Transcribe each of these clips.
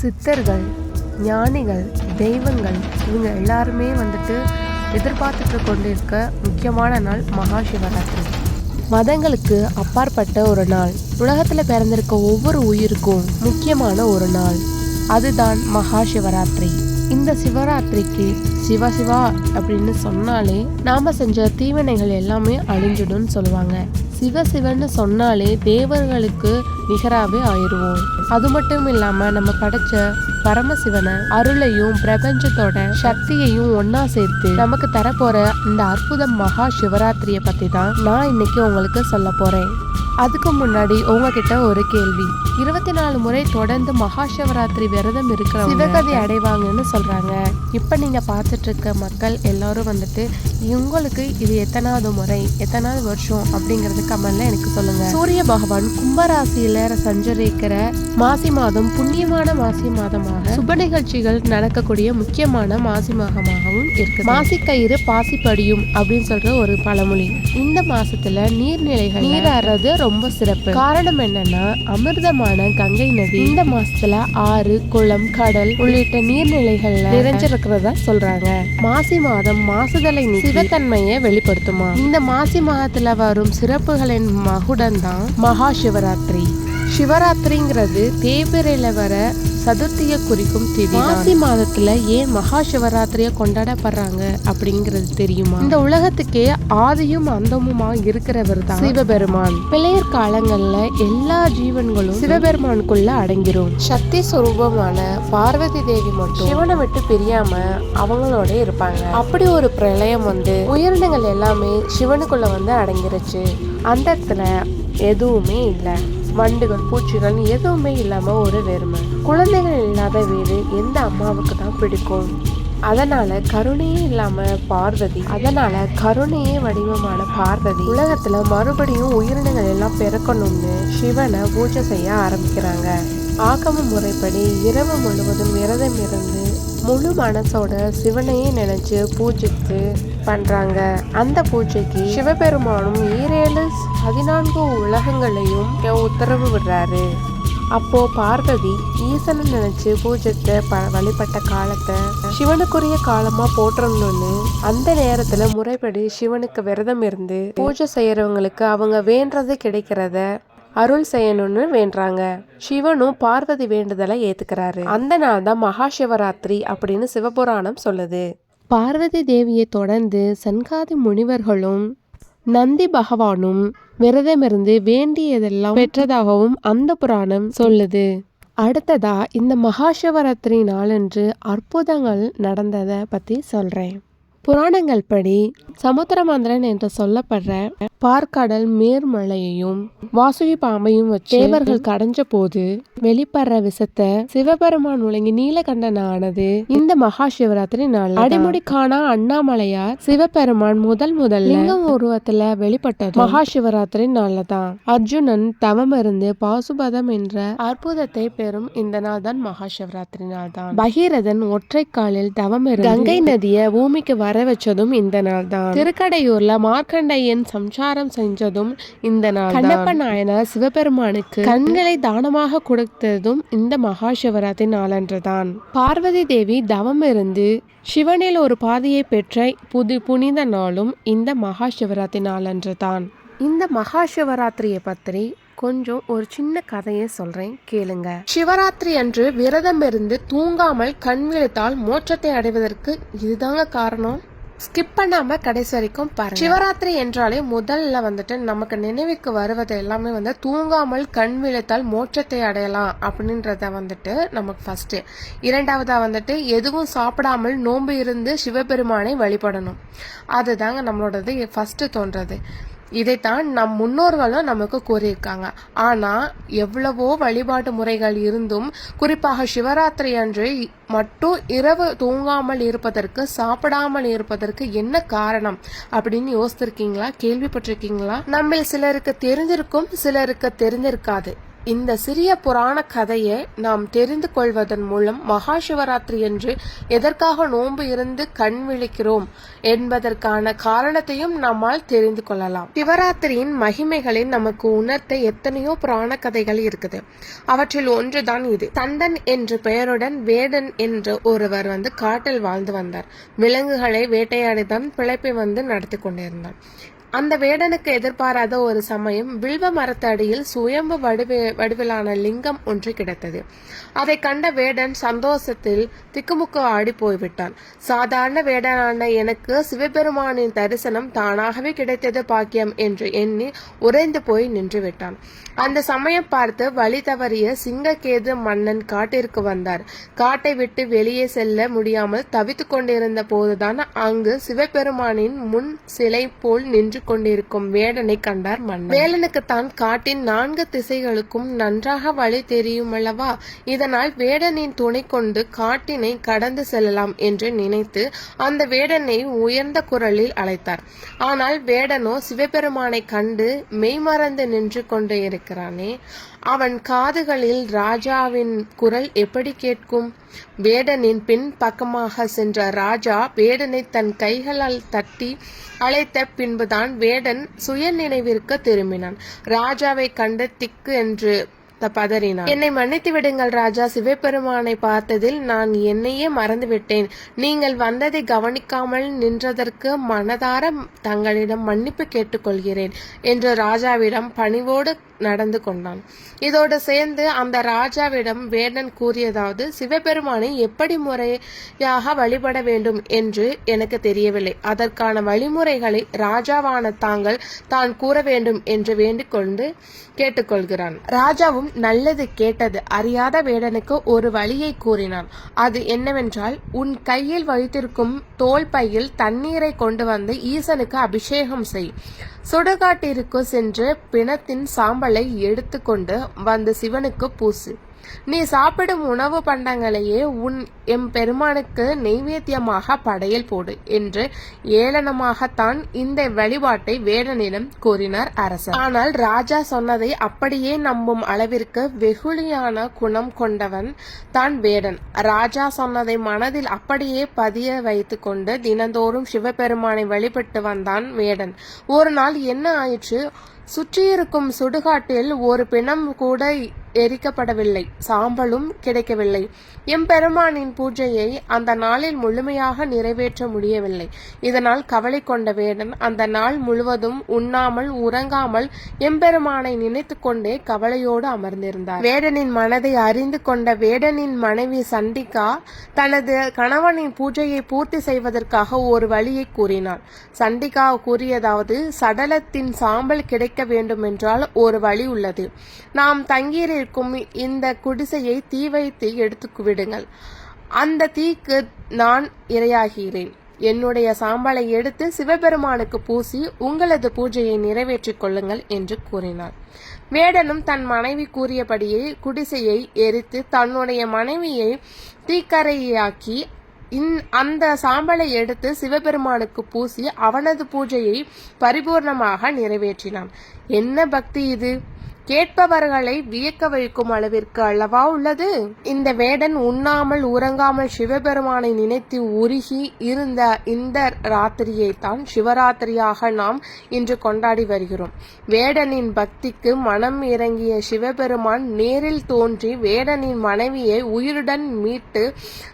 சித்தர்கள் ஞானிகள் தெய்வங்கள் இவங்க எல்லாருமே வந்துட்டு எதிர்பார்த்துட்டு கொண்டிருக்க முக்கியமான நாள் மகா சிவராத்திரி மதங்களுக்கு அப்பாற்பட்ட ஒரு நாள். உலகத்தில் பிறந்திருக்க ஒவ்வொரு உயிருக்கும் முக்கியமான ஒரு நாள். அதுதான் மகா சிவராத்திரி இந்த சிவராத்திரிக்கு சிவா சிவா அப்படின்னு சொன்னாலே நாம செஞ்ச தீவினைகள் எல்லாமே அழிஞ்சிடும்னு சொல்லுவாங்க. சிவ சிவன்னு சொன்னாலே தேவர்களுக்கு நிகராகவே ஆயிடுவோம். அது மட்டும் இல்லாம நம்ம படைச்ச பரமசிவனை அருளையும் பிரபஞ்சத்தோட சக்தியையும் ஒன்னா சேர்த்து நமக்கு தரப்போற இந்த அற்புத மகா சிவராத்திரியை பத்தி தான் நான் இன்னைக்கு உங்களுக்கு சொல்ல போறேன். அதுக்கு முன்னாடி உங்ககிட்ட ஒரு கேள்வி. இருபத்தி நாலு முறை தொடர்ந்து மகா சிவராத்திரி விரதம் இருக்கிற சிவகதி அடைவாங்கன்னு சொல்றாங்க. இப்ப நீங்க பார்த்துட்டு இருக்க மக்கள் எல்லாரும் வந்துட்டு உங்களுக்கு இது எத்தனாவது முறை எத்தனாவது வருஷம்? அப்படிங்கறது கமெண்ட்ல எனக்கு சொல்லுங்க. சூரிய பகவான் கும்பராசியில சஞ்சரிக்கிற மாசி மாதம் புண்ணியமான மாசி மாதமாக சுப நிகழ்ச்சிகள் நடக்கக்கூடிய முக்கியமான மாசி மாதமாகவும் இருக்கு. மாசி கயிறு பாசி படியும் அப்படின்னு சொல்ற ஒரு பழமொழி. இந்த மாசத்துல நீர்நிலைகள் நீராடுறது ரொம்ப சிறப்பு. காரணம் என்னன்னா அமிர்தமான கங்கை நதி. இந்த மாசத்துல ஆறு குளம் கடல் உள்ளிட்ட நீர்நிலைகள்ல நிறைஞ்சிருக்கிறதா சொல்றாங்க. மாசி மாதம் மாசுதலை சிவத்தன்மையை வெளிப்படுத்துமா? இந்த மாசி மாதத்துல வரும் சிறப்புகளின் மகுடம் தான் மகா சிவராத்திரி. சிவராத்திரிங்கிறது தேய்பிரையில வர சதுர்த்திய குறிக்கும் திதி மாசி மாதத்துல ஏன் மகா சிவராத்திரிய கொண்டாடப்படுறாங்க அப்படிங்கிறது தெரியுமா? இந்த உலகத்துக்கே ஆதியும் அந்தமுமா இருக்கிறவர் தான். சிவபெருமான். பிள்ளையர் காலங்கள்ல எல்லா ஜீவன்களும் சிவபெருமானுக்குள்ள அடங்கிரும். சக்தி சுரூபமான பார்வதி தேவி மட்டும் சிவனை விட்டு பிரியாம அவங்களோட இருப்பாங்க. அப்படி ஒரு பிரளயம் வந்து உயிரினங்கள் எல்லாமே சிவனுக்குள்ள வந்து அடங்கிருச்சு. அந்த இடத்துல எதுவுமே இல்லை. வண்டுகள் பூச்சிகள் எதுவுமே இல்லாம ஒரு வெறுமை. குழந்தைகள் இல்லாத வீடு எந்த அம்மாவுக்கு தான் பிடிக்கும்? அதனால கருணையே இல்லாம பார்வதி அதனால கருணையே வடிவமான பார்வதி உலகத்துல மறுபடியும் உயிரினங்கள் எல்லாம் பிறக்கணும்னு சிவனை பூஜை செய்ய ஆரம்பிக்கிறாங்க. ஆகம முறைப்படி இரவு முழுவதும் விரதம் இருந்து முழு மனசோட சிவனையே நினைச்சு பூஜித்து பண்றாங்க. அந்த பூஜைக்கு சிவபெருமானும் ஈரேழு பதினான்கு உலகங்களையும் உத்தரவு விடுறாரு. அப்போ பார்வதி ஈசனை நினைச்சு பூஜைத்த ப வழிபட்ட காலத்தை சிவனுக்குரிய காலமா போற்றணும்னு அந்த நேரத்துல முறைப்படி சிவனுக்கு விரதம் இருந்து பூஜை செய்யறவங்களுக்கு அவங்க வேண்டது கிடைக்கிறத அருள் செய்யணும்னு வேண்டுறாங்க. சிவனும் பார்வதி வேண்டுதலை ஏத்துக்கிறாரு. அந்த நாள் தான் மகா சிவராத்திரி அப்படின்னு சிவபுராணம் சொல்லுது. பார்வதி தேவியை தொடர்ந்து சன்காதி முனிவர்களும் நந்தி பகவானும் விரதமிருந்து வேண்டியதெல்லாம் பெற்றதாகவும் அந்த புராணம் சொல்லுது. அடுத்ததா இந்த மகாசிவராத்திரி நாளன்று அற்புதங்கள் நடந்ததை பத்தி சொல்றேன். புராணங்கள் படி சமுத்திரமந்திரன் என்று சொல்லப்படுற பார்க்கடல் மேர்மலையையும் வாசுகி பாம்பையும் வச்சு தேவர்கள் கடைஞ்ச போது வெளிப்படுற விஷத்தை சிவபெருமான் உலகி நீலகண்டன் ஆனது இந்த மகா சிவராத்திரி நாள் அடிமுடி காணா அண்ணாமலையார் சிவபெருமான் முதல் முதல் லிங்கம் உருவத்துல வெளிப்பட்டது மகா சிவராத்திரி நாள்ல தான். அர்ஜுனன் தவம் இருந்து பாசுபதம் என்ற அற்புதத்தை பெறும் இந்த நாள் தான் மகா சிவராத்திரி நாள் தான். பகீரதன் ஒற்றை காலில் தவம் இருந்து கங்கை நதியை பூமிக்கு வர வச்சதும் இந்த நாள் தான் திருக்கடையூர்ல மார்க்கண்டையன் சம்சாரம் செஞ்சதும் இந்த நாள் கண்ணப்ப நாயனார் சிவபெருமானுக்கு கண்களை தானமாக கொடுத்ததும் இந்த மகா சிவராத்திரி நாளன்றுதான். பார்வதி தேவி தவம் இருந்து சிவனில் ஒரு பாதையை பெற்ற புது புனித நாளும் இந்த மகா சிவராத்திரி நாளன்று தான் இந்த மகா சிவராத்திரியை பற்றி கொஞ்சம் ஒரு சின்ன கதையை சொல்றேன் கேளுங்க. சிவராத்திரி அன்று விரதம் இருந்து தூங்காமல் கண் விழித்தால் மோட்சத்தை அடைவதற்கு இதுதாங்க காரணம்? ஸ்கிப் பண்ணாம கடைசி வரைக்கும் பாருங்க. சிவராத்திரி என்றாலே முதல்ல வந்துட்டு நமக்கு நினைவுக்கு வருவது எல்லாமே வந்து தூங்காமல் கண் விழித்தால் மோட்சத்தை அடையலாம் அப்படின்றத வந்துட்டு நமக்கு ஃபர்ஸ்ட் இரண்டாவதா வந்துட்டு எதுவும் சாப்பிடாமல் நோன்பு இருந்து சிவபெருமானை வழிபடணும். அதுதாங்க நம்மளோடது ஃபர்ஸ்ட் தோன்றது. இதைத்தான் நம் முன்னோர்களும் நமக்கு கூறியிருக்காங்க. ஆனால் எவ்வளவோ வழிபாட்டு முறைகள் இருந்தும் குறிப்பாக சிவராத்திரி அன்று மட்டும் இரவு தூங்காமல் இருப்பதற்கு சாப்பிடாமல் இருப்பதற்கு என்ன காரணம் அப்படின்னு யோசித்திருக்கீங்களா? கேள்விப்பட்டிருக்கீங்களா? நம்ம சிலருக்கு தெரிஞ்சிருக்கும் சிலருக்கு தெரிஞ்சிருக்காது. இந்த சிறிய புராண கதையை நாம் தெரிந்து கொள்வதன் மூலம் மகா சிவராத்திரி என்று எதற்காக நோன்பு இருந்து கண் விழிக்கிறோம் என்பதற்கான காரணத்தையும் நம்மால் தெரிந்து கொள்ளலாம். சிவராத்திரியின் மகிமைகளை நமக்கு உணர்த்த எத்தனையோ புராண கதைகள் இருக்குது. அவற்றில் ஒன்றுதான் இது. தந்தன் என்ற பெயருடன் வேடன் என்ற ஒருவர் வந்து காட்டில் வாழ்ந்து வந்தார். விலங்குகளை வேட்டையாடிதான் பிழைப்பை வந்து நடத்தி கொண்டிருந்தார் அந்த வேடனுக்கு எதிர்பாராத ஒரு சமயம் வில்வ மரத்தடியில் சுயம்பு வடிவே வடிவிலான லிங்கம் ஒன்று கிடைத்தது. அதை கண்ட வேடன் சந்தோஷத்தில் திக்குமுக்கு ஆடி போய்விட்டான். சாதாரண வேடனான எனக்கு சிவபெருமானின் தரிசனம் தானாகவே கிடைத்தது பாக்கியம் என்று எண்ணி உறைந்து போய் நின்று விட்டான் அந்த சமயம் பார்த்து வழி தவறிய சிங்கக்கேது மன்னன் காட்டிற்கு வந்தார். காட்டை விட்டு வெளியே செல்ல முடியாமல் தவித்துக் கொண்டிருந்த போதுதான் அங்கு சிவபெருமானின் முன் சிலை போல் நின்று கொண்டிருக்கும் வேடனை கண்டார் மன்னன். வேலனுக்கு தான் காட்டின் நான்கு திசைகளுக்கும் நன்றாக வழி தெரியுமல்லவா? இதனால் வேடனின் துணை கொண்டு காட்டினை கடந்து செல்லலாம் என்று நினைத்து அந்த வேடனை உயர்ந்த குரலில் அழைத்தார். ஆனால் வேடனோ சிவபெருமானை கண்டு மெய்மறந்து நின்று கொண்டு இருக்கிறானே? அவன் காதுகளில் ராஜாவின் குரல் எப்படி கேட்கும்? வேடனின் பின் பக்கமாக சென்ற ராஜா வேடனை தன் கைகளால் தட்டி அழைத்த பின்புதான் வேடன் சுய நினைவிற்கு திரும்பினான் ராஜாவை கண்டத்திக்கு என்று பதறினான். என்னை மன்னித்து விடுங்கள் ராஜா சிவபெருமானை பார்த்ததில் நான் என்னையே மறந்துவிட்டேன். நீங்கள் வந்ததை கவனிக்காமல் நின்றதற்கு மனதார தங்களிடம் மன்னிப்பு கேட்டுக்கொள்கிறேன் என்று ராஜாவிடம் பணிவோடு நடந்து கொண்டான். இதோடு சேர்ந்து அந்த ராஜாவிடம் வேடன் கூறியதாவது சிவபெருமானை எப்படி முறையாக வழிபட வேண்டும் என்று எனக்கு தெரியவில்லை. அதற்கான வழிமுறைகளை ராஜாவான தாங்கள் தான் கூற வேண்டும் என்று வேண்டிக் கொண்டு கேட்டுக்கொள்கிறான். ராஜாவும் நல்லது கேட்டது. அறியாத வேடனுக்கு ஒரு வழியை கூறினான். அது என்னவென்றால் உன் கையில் வைத்திருக்கும் தோல் பையில் தண்ணீரை கொண்டு வந்து ஈசனுக்கு அபிஷேகம் செய். சுடுகாட்டிற்கு சென்று பிணத்தின் சாம்பலை எடுத்துக்கொண்டு வந்து சிவனுக்கு பூசு. நீ சாப்பிடும் உணவு பண்டங்களையே உன் எம் பெருமானுக்கு நெய்வேத்தியமாக படையல் போடு என்று ஏளனமாகத்தான் இந்த வழிபாட்டை வேடனிடம் கூறினார் அரசர். ஆனால் ராஜா சொன்னதை அப்படியே நம்பும் அளவிற்கு வெகுளியான குணம் கொண்டவன் தான் வேடன். ராஜா சொன்னதை மனதில் அப்படியே பதிய வைத்துக்கொண்டு தினந்தோறும் சிவபெருமானை வழிபட்டு வந்தான் வேடன். ஒரு நாள் என்ன ஆயிற்று? சுற்றியிருக்கும் சுடுகாட்டில் ஒரு பிணம் கூட எரிக்கப்படவில்லை. சாம்பலும் கிடைக்கவில்லை. எம்பெருமானின் பூஜையை அந்த நாளில் முழுமையாக நிறைவேற்ற முடியவில்லை. இதனால் கவலை கொண்ட வேடன் அந்த நாள் முழுவதும் உண்ணாமல் உறங்காமல் எம்பெருமானை நினைத்து கொண்டே கவலையோடு அமர்ந்திருந்தார். வேடனின் மனதை அறிந்து கொண்ட வேடனின் மனைவி சண்டிகா தனது கணவனின் பூஜையை பூர்த்தி செய்வதற்காக ஒரு வழியை கூறினாள். சண்டிகா கூறியதாவது சடலத்தின் சாம்பல் கிடைக்க வேண்டுமென்றால் ஒரு வழி உள்ளது. நாம் இருக்கும் இந்த குடிசையை தீ வைத்து எடுத்து விடுங்கள் அந்த தீக்கு நான் இரையாகிறேன். என்னுடைய சாம்பலை எடுத்து சிவபெருமானுக்கு பூசி உங்களது பூஜையை நிறைவேற்றிக் கொள்ளுங்கள் என்று கூறினார் வேடனும் தன் மனைவி கூறியபடியே குடிசையை எரித்து தன்னுடைய மனைவியை தீக்கரையாக்கி இந் அந்த சாம்பலை எடுத்து சிவபெருமானுக்கு பூசி அவனது பூஜையை பரிபூர்ணமாக நிறைவேற்றினான். என்ன பக்தி இது? கேட்பவர்களை வியக்க வைக்கும் அளவிற்கு அல்லவா உள்ளது? இந்த வேடன் உண்ணாமல் உறங்காமல் சிவபெருமானை நினைத்து உருகி இருந்த இந்த ராத்திரியை தான் சிவராத்திரியாக நாம் இன்று கொண்டாடி வருகிறோம். வேடனின் பக்திக்கு மனம் இறங்கிய சிவபெருமான் நேரில் தோன்றி வேடனின் மனைவியை உயிருடன் மீட்டு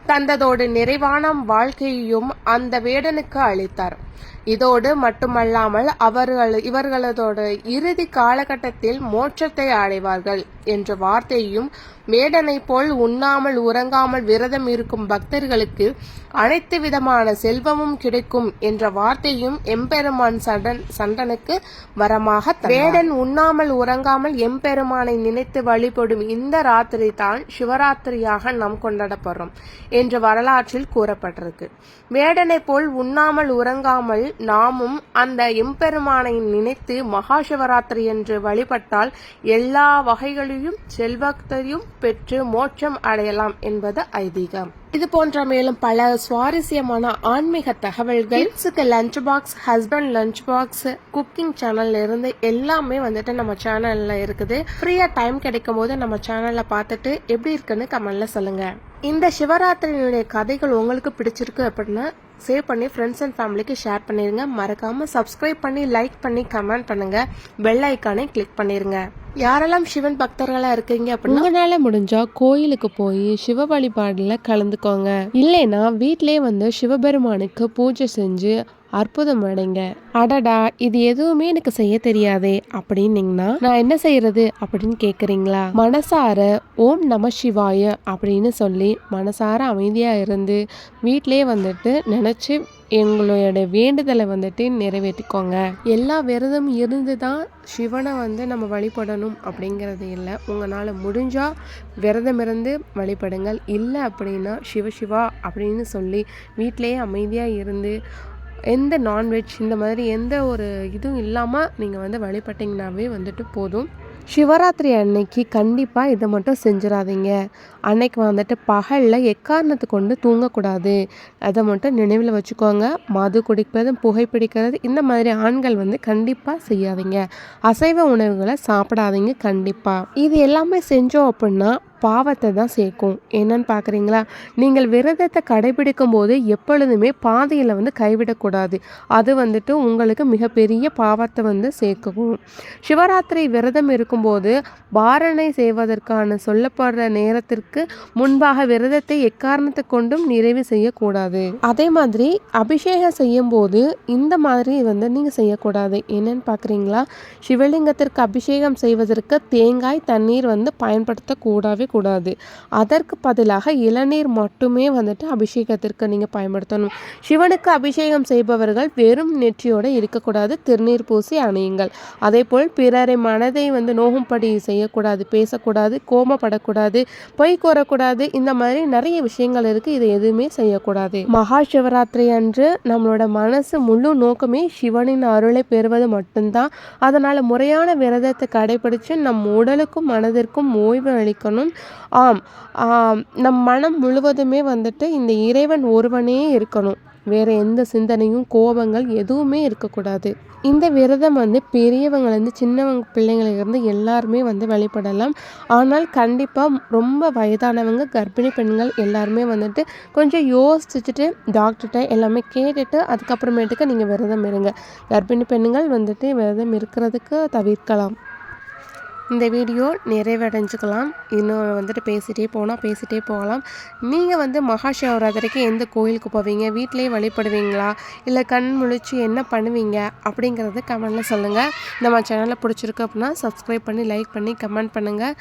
தந்ததோடு நிறைவான வாழ்க்கையையும் அந்த வேடனுக்கு அளித்தார். இதோடு மட்டுமல்லாமல் அவர்கள் இவர்களதோட இறுதி காலகட்டத்தில் மோட்சத்தை அடைவார்கள். என்ற வார்த்தையும் மேடனை போல் உண்ணாமல் உறங்காமல் விரதம் இருக்கும் பக்தர்களுக்கு அனைத்து விதமான செல்வமும் கிடைக்கும் என்ற வார்த்தையும் எம்பெருமான் சண்டன் சண்டனுக்கு வரமாக மேடன் உண்ணாமல் உறங்காமல் எம்பெருமானை நினைத்து வழிபடும் இந்த ராத்திரி தான் சிவராத்திரியாக நாம் கொண்டாடப்படுறோம் என்று வரலாற்றில் கூறப்பட்டிருக்கு. மேடனை போல் உண்ணாமல் உறங்காமல் நாமும் அந்த எம்பெருமானை நினைத்து மகா சிவராத்திரி என்று வழிபட்டால் எல்லா வகைகளிலும் புகழையும் செல்வாக்கையும் பெற்று மோட்சம் அடையலாம் என்பது ஐதீகம். இது போன்ற மேலும் பல சுவாரஸ்யமான ஆன்மீக தகவல்கள் கிட்ஸுக்கு lunch box husband lunch box cooking சேனல்ல இருந்து எல்லாமே வந்துட்டு நம்ம சேனல்ல இருக்குது. ஃப்ரீயா டைம் கிடைக்கும் போது நம்ம சேனல்ல பார்த்துட்டு எப்படி இருக்குன்னு கமெண்ட்ல சொல்லுங்க. இந்த சிவராத்திரியினுடைய கதைகள் உங்களுக்கு பிடிச்சிருக்கு அப்படின்னா சேவ் பண்ணி ஃப்ரெண்ட்ஸ் அண்ட் ஃபேமிலிக்கு ஷேர் பண்ணிருங்க. மறக்காம சப்ஸ்கிரைப் பண்ணி லைக் பண்ணி கமெண்ட் பண்ணுங்க. பெல் ஐக்கானை கிளிக் பண்ணிருங்க. யாரெல்லாம் சிவன் பக்தர்களா இருக்கீங்க அப்படின்னா? உங்களால முடிஞ்சா கோயிலுக்கு போய் சிவ வழிபாடுல கலந்துக்கோங்க. இல்லைன்னா வீட்டிலே வந்து சிவபெருமானுக்கு பூஜை செஞ்சு அற்புதம் அடைங்க. அடடா இது எதுவுமே எனக்கு செய்ய தெரியாதே அப்படின்னீங்கன்னா நான் என்ன செய்யறது அப்படின்னு கேக்குறீங்களா? மனசார ஓம் நம சிவாய அப்படின்னு சொல்லி மனசார அமைதியா இருந்து வீட்டிலே வந்துட்டு நினைச்சு எங்களோட வேண்டுதலை வந்துட்டு நிறைவேற்றிக்கோங்க. எல்லா விரதம் இருந்து தான் சிவனை வந்து நம்ம வழிபடணும் அப்படிங்கிறது இல்லை. உங்களால் முடிஞ்சால் விரதம் இருந்து வழிபடுங்கள். இல்லை அப்படின்னா சிவ சிவா அப்படின்னு சொல்லி வீட்டிலேயே அமைதியாக இருந்து எந்த நான்வெஜ் இந்த மாதிரி எந்த ஒரு இதுவும் இல்லாமல் நீங்கள் வந்து வழிபட்டிங்கனாவே வந்துட்டு போதும். சிவராத்திரி அன்னைக்கு கண்டிப்பாக இதை மட்டும் செஞ்சிடாதீங்க. அன்னைக்கு வந்துட்டு பகலில் எக்காரணத்தை கொண்டு தூங்கக்கூடாது. அதை மட்டும் நினைவில் வச்சுக்கோங்க. மது குடிப்பது புகைப்பிடிக்கிறது இந்த மாதிரி ஆண்கள் வந்து கண்டிப்பாக செய்யாதீங்க. அசைவ உணவுகளை சாப்பிடாதீங்க கண்டிப்பாக இது எல்லாமே செஞ்சோம் அப்படின்னா பாவத்தை தான் சேர்க்கும். என்னன்னு பார்க்குறீங்களா? நீங்கள் விரதத்தை கடைபிடிக்கும் போது எப்பொழுதுமே பாதையில் வந்து கைவிடக்கூடாது. அது வந்துட்டு உங்களுக்கு மிகப்பெரிய பாவத்தை வந்து சேர்க்கும். சிவராத்திரி விரதம் இருக்கும்போது பாரணை செய்வதற்கான சொல்லப்படுற நேரத்திற்கு முன்பாக விரதத்தை எக்காரணத்தை கொண்டும் நிறைவு செய்யக்கூடாது. அதே மாதிரி அபிஷேகம் செய்யும் போது இந்த மாதிரி வந்து நீங்கள் செய்யக்கூடாது. என்னன்னு பார்க்குறீங்களா? சிவலிங்கத்திற்கு அபிஷேகம் செய்வதற்கு தேங்காய் தண்ணீர் வந்து பயன்படுத்தக்கூடாவே கூடாது அதற்கு பதிலாக இளநீர் மட்டுமே வந்துட்டு அபிஷேகத்திற்கு நீங்கள் பயன்படுத்தணும். சிவனுக்கு அபிஷேகம் செய்பவர்கள் வெறும் நெற்றியோடு இருக்கக்கூடாது திருநீர் பூசி அணியுங்கள். அதே போல் பிறரை மனதை வந்து நோகும்படி செய்யக்கூடாது பேசக்கூடாது கோமப்படக்கூடாது பொய் கூறக்கூடாது இந்த மாதிரி நிறைய விஷயங்கள் இருக்குது இதை எதுவுமே செய்யக்கூடாது. மகா சிவராத்திரி அன்று நம்மளோட மனசு முழு நோக்கமே சிவனின் அருளை பெறுவது மட்டும்தான். அதனால் முறையான விரதத்தை கடைபிடிச்சு நம் உடலுக்கும் மனதிற்கும் ஓய்வு அளிக்கணும். ஆம் நம் மனம் முழுவதுமே வந்துட்டு இந்த இறைவன் ஒருவனே இருக்கணும். வேறு எந்த சிந்தனையும் கோபங்கள் எதுவுமே இருக்கக்கூடாது. இந்த விரதம் வந்து பெரியவங்கலேருந்து சின்னவங்க பிள்ளைங்களிலிருந்து எல்லாருமே வந்து வழிபடலாம். ஆனால் கண்டிப்பாக ரொம்ப வயதானவங்க கர்ப்பிணி பெண்கள் எல்லாருமே வந்துட்டு கொஞ்சம் யோசிச்சுட்டு டாக்டர்கிட்ட எல்லாமே கேட்டுட்டு அதுக்கப்புறமேட்டுக்கு நீங்கள் விரதம் இருங்க. கர்ப்பிணி பெண்கள் வந்துட்டு விரதம் இருக்கிறதுக்கு தவிர்க்கலாம். இந்த வீடியோ நிறைவடைஞ்சுக்கலாம். இன்னும் வந்துட்டு பேசிகிட்டே போனால் பேசிகிட்டே போகலாம். நீங்கள் வந்து மகா சிவராத்திரிக்கு எந்த கோயிலுக்கு போவீங்க? வீட்டிலேயே வழிபடுவீங்களா? இல்லை கண் முழிச்சு என்ன பண்ணுவீங்க? அப்படிங்கிறத கமெண்டில் சொல்லுங்கள் நம்ம சேனலில் பிடிச்சிருக்கு அப்படின்னா சப்ஸ்கிரைப் பண்ணி லைக் பண்ணி கமெண்ட் பண்ணுங்கள்